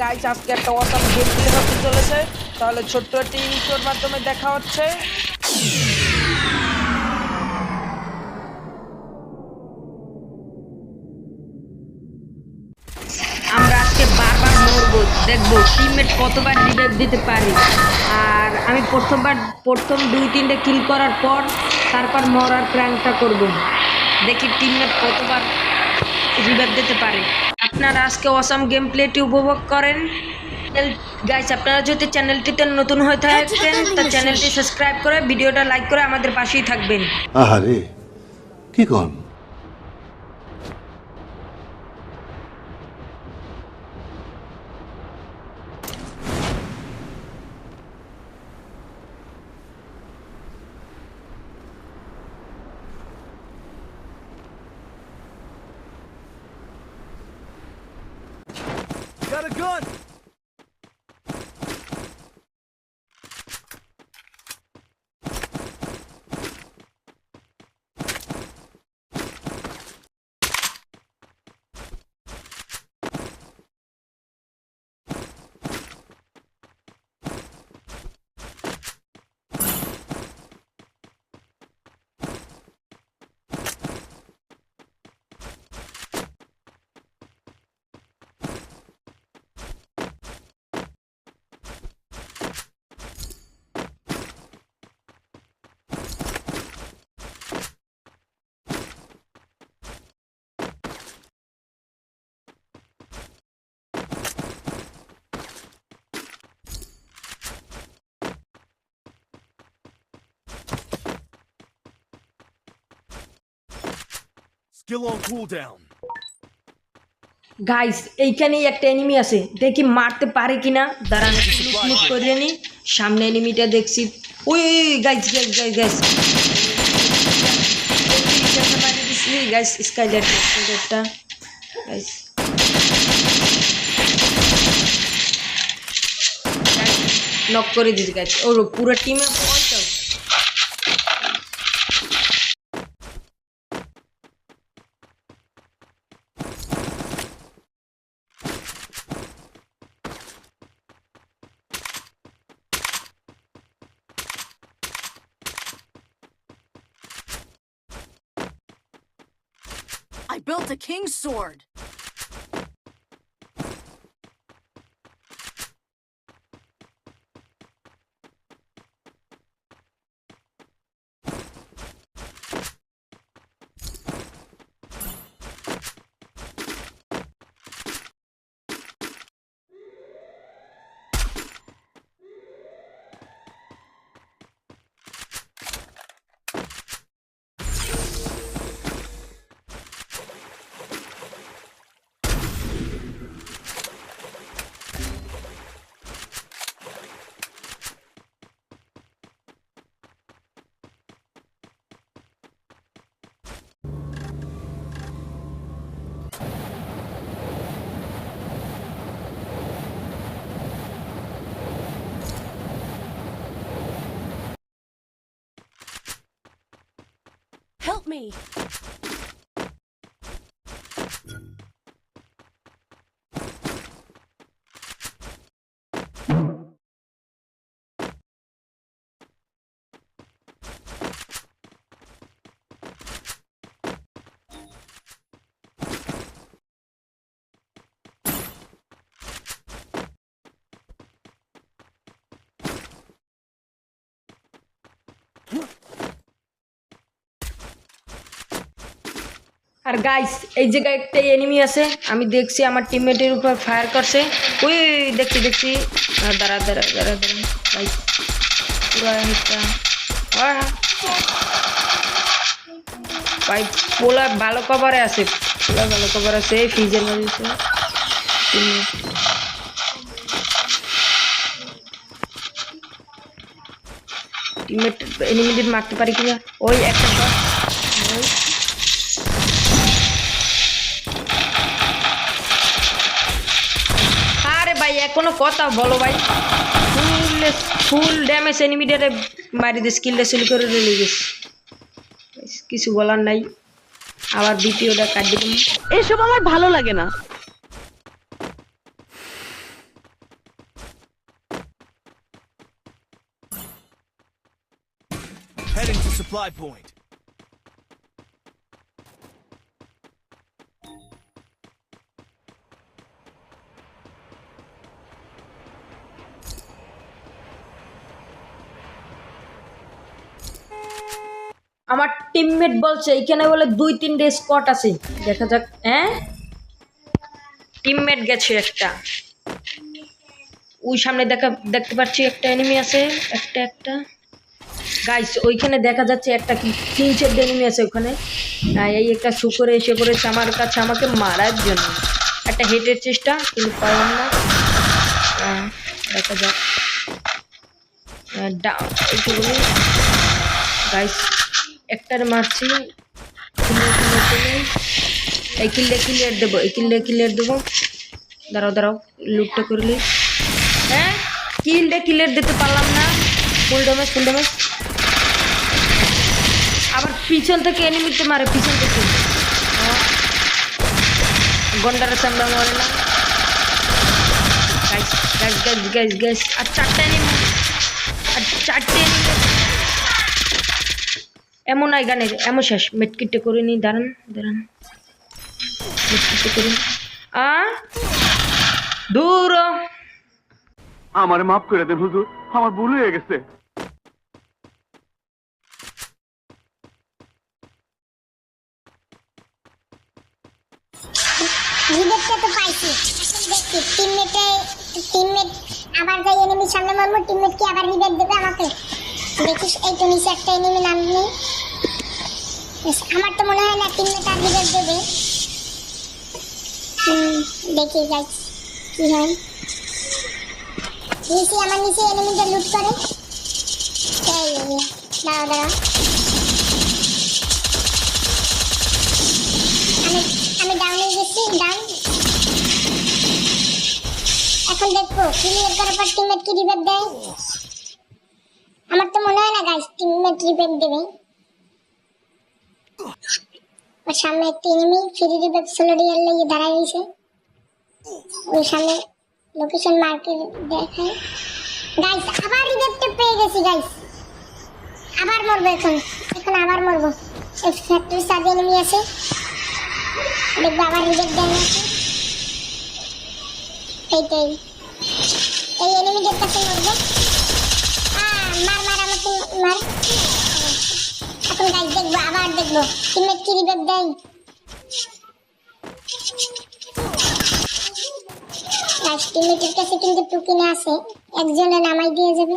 Guys আজকে একটা game play হতে চলেছে। তাহলে ছোট্ট একটি মাধ্যমে দেখা হচ্ছে। আমরা আজকে বারবার মরবো, দেখব টিমমেট কতবার রিভাইভ দিতে পারি। আর আমি প্রথমবার, প্রথম দুই তিনটে কিল করার পর তারপর মরার প্ল্যানটা করব। দেখি টিমমেট কতবার রিভাইভ দিতে পারে। আপনারা আজকে অসম গেম প্লেটি উপভোগ করেন। গাইস আপনারা যদি চ্যানেলটিতে নতুন হয়ে থাকেন তা চ্যানেলটি সাবস্ক্রাইব করে ভিডিওটা লাইক করে আমাদের পাশেই থাকবেন। আহারে কি কন? Got a gun! Skill on cooldown. Guys এইখানেই একটা এনিমি আছে। দেখি মারতে পারে কিনা? দাঁড়ান লুট করে নি। সামনে এনিমিটা দেখছি। ওই guys guys guys guys guys Skylar স্কাইলারটা guys knock করে দিতে গাইস ওর পুরো টিমে built a king's sword. me. Huh? আর গাইস এই জায়গায় একটা এনিমি আছে, আমি দেখছি আমার টিমমেটের উপর ফায়ার করছে। ওই, দেখছি দেখছি। দাঁড়া দাঁড়া দাঁড়া দাঁড়া। গাইস পুরো। ভাই পোলা ভালো কভারে আছে। পোলা ভালো কভার আছে ফ্রিজের মধ্যে। টিমমেট এনিমিদের মারতে পারি কিনা? ওই একটা কোনো কথা বলো ভাই। ফুল ফুল ড্যামেজ এনিমিটারে মারি দিস কিলটা সিল করে রেলে গেস কিছু বলার নাই। আবার দ্বিতীয়টা কাট দিব। এসব আমার ভালো লাগে না। Supply point. আমার টিমমেট বলছে এখানে বলে দুই তিনটে স্পট আছে। দেখা যাক হ্যাঁ? টিমমেট গেছে একটা। ওই সামনে দেখা, দেখতে পাচ্ছি একটা এনিমি আছে, একটা একটা। গাইস ওইখানে দেখা যাচ্ছে একটা তিন চারটে এনিমি আছে ওখানে। এই একটা শুকরে এসে করেছে আমার কাছে, আমাকে মারার জন্য। একটা হেটের চেষ্টা, কিন্তু পারলাম না। দেখা যাক। গাইস একটার মারছি। এই কিললে ক্লিয়ার দেবো, এই কিললে ক্লিয়ার দেবো। দাঁড়াও দাঁড়াও লুটটা করলি হ্যাঁ? কিললে ক্লিয়ার দিতে পারলাম না। ফুল ড্যামেজ ফুল ড্যামেজ আবার পিছন থেকে এনিমিতে মারে, পিছন থেকে। গন্ডারের সামনে মারে না। Guys guys guys guys guys আর চারটে এনিমি আর চারটে এনিমি এমন আই গানের এমন শেষ। মেটকিটে করে নি দাঁড়ান দাঁড়ান। মেটকিটে করে নি। আ? দূর। আমার মাফ করে দেন হুজুর আমার ভুল হয়ে গেছে। রিবেটটা তো পাইছি। দেখছি টিমমেটে টিমমেট আবার যাই এনিমির সামনে মারবো টিমমেট কি আবার দেবে আমাকে? দেখিস এই তো নিচে একটা এনিমি নাম নেই। আমার তো মনে হয় না টিমমেট আর রিবেট দেবে। দেখি যাই কি হয়। নিচে, আমার নিচে এনিমিটা লুট করে। দাঁড়াও দাঁড়াও। আমি আমি ডাউনে গেছি ডাউন এখন দেখব ক্লিয়ার করার পর টিমমেট কি রিবেট দেয়। আমার তো মনে হয় না গাইস টিমমেট রিবেট দেবে। আর সামনে একটি এনিমি ফ্রি রিবেট সোলো লেগে দাঁড়ায় রয়েছে। ওই সামনে লোকেশন মার্কেট দেখায়। গাইস আবার রিবেটটা পেয়ে গেছি গাইস আবার মরবো এখন। এখন আবার মরবো। ফ্যাক্টরি সার্ভে এনিমি আছে। দেখব আবার রিজেক্ট দেয় নাকি। এইটাই। এই এনিমিদের কাছে মরবো। আহ, মার মার আমাকে মার। এখন গাইজ দেখব, আবার দেখব। টিমমেট কি রিজেক্ট দেয়? গাইজ টিমমেটের কাছে কিন্তু টুকিনে আছে একজনে নামাই দিয়ে যাবে।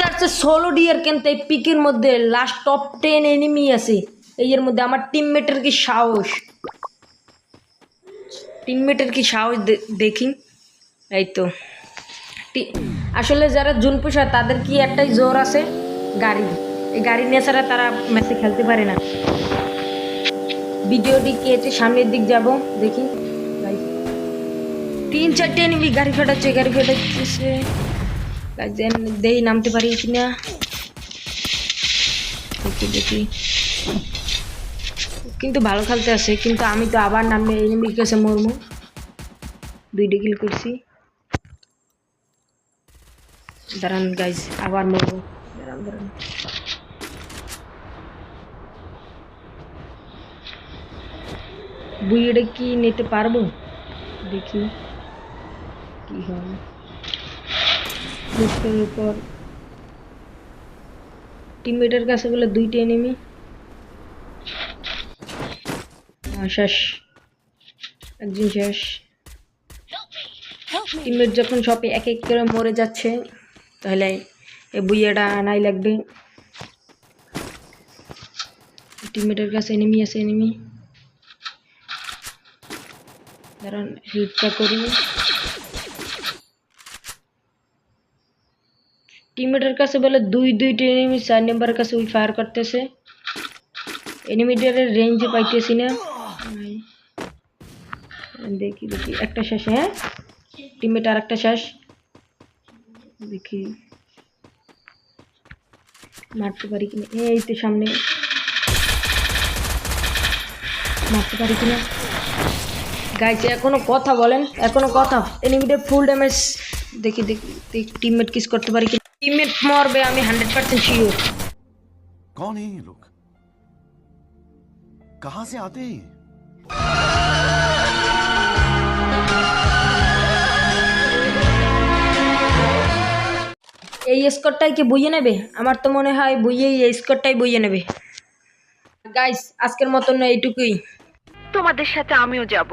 যাচ্ছে ষোলো ডিয়ার কিন্তু এই পিকের মধ্যে লাস্ট টপ টেন এনিমি আছে। এই এর মধ্যে আমার টিমমেটের কি সাহস? টিমমেটের কি সাহস দেখি। এই তো। আসলে যারা জুন পোষায় তাদের কি একটাই জোর আছে? গাড়ি। এই গাড়ি নিয়ে ছাড়া তারা ম্যাচে খেলতে পারে না। ভিডিওটি কেটে সামনের দিক যাব, দেখি। তিন চারটে এনিমি গাড়ি ফাটাচ্ছে গাড়ি ফাটাচ্ছে। দেই নামতে পারি কিনা দেখি দেখি কিন্তু ভালো খেলতে আছে কিন্তু আমি তো আবার নামে এনিমির কাছে মরমু দুইটা কিল করছি দাঁড়ান গাইজ আবার মরবো দাঁড়ান দাঁড়ান বুইটা কি নিতে পারব দেখি কি হয় বুস্টের উপর। টিমমেটের কাছে বলে দুইটা এনিমি শেষ। একজন শেষ। টিমমেট যখন সব এক এক করে মরে যাচ্ছে, তাহলে এই বুইয়াটা আনাই লাগবে। টিমমেটের কাছে এনিমি আছে এনিমি দাঁড়ান হেল্পটা করি। টিমমেটের কাছে বলে দুই দুইটি এনিমি চার নাম্বারের কাছে ওই ফায়ার করতেছে। এনিমিটার রেঞ্জে পাইতেছি না। দেখি দেখি, একটা শেষ হ্যাঁ? টিমমেট আর একটা শেষ। দেখি। মারতে পারি কিনা? এই তো সামনে। মারতে পারি কিনা? গাইছে এখনও কথা বলেন। এখনও কথা। এনিমিটার ফুল ড্যামেজ দেখি দেখি টিমমেট কিস করতে পারি কি টিমমেট মরবে আমি হান্ড্রেড পার্সেন্ট শিওর कौन है ये लोग कहां से आते हैं ये? এই স্কোরটাই কি বইয়ে নেবে আমার তো মনে হয় বইয়েই এই স্কোরটাই বইয়ে নেবে গাইস আজকের মতন এইটুকুই তোমাদের সাথে আমিও যাব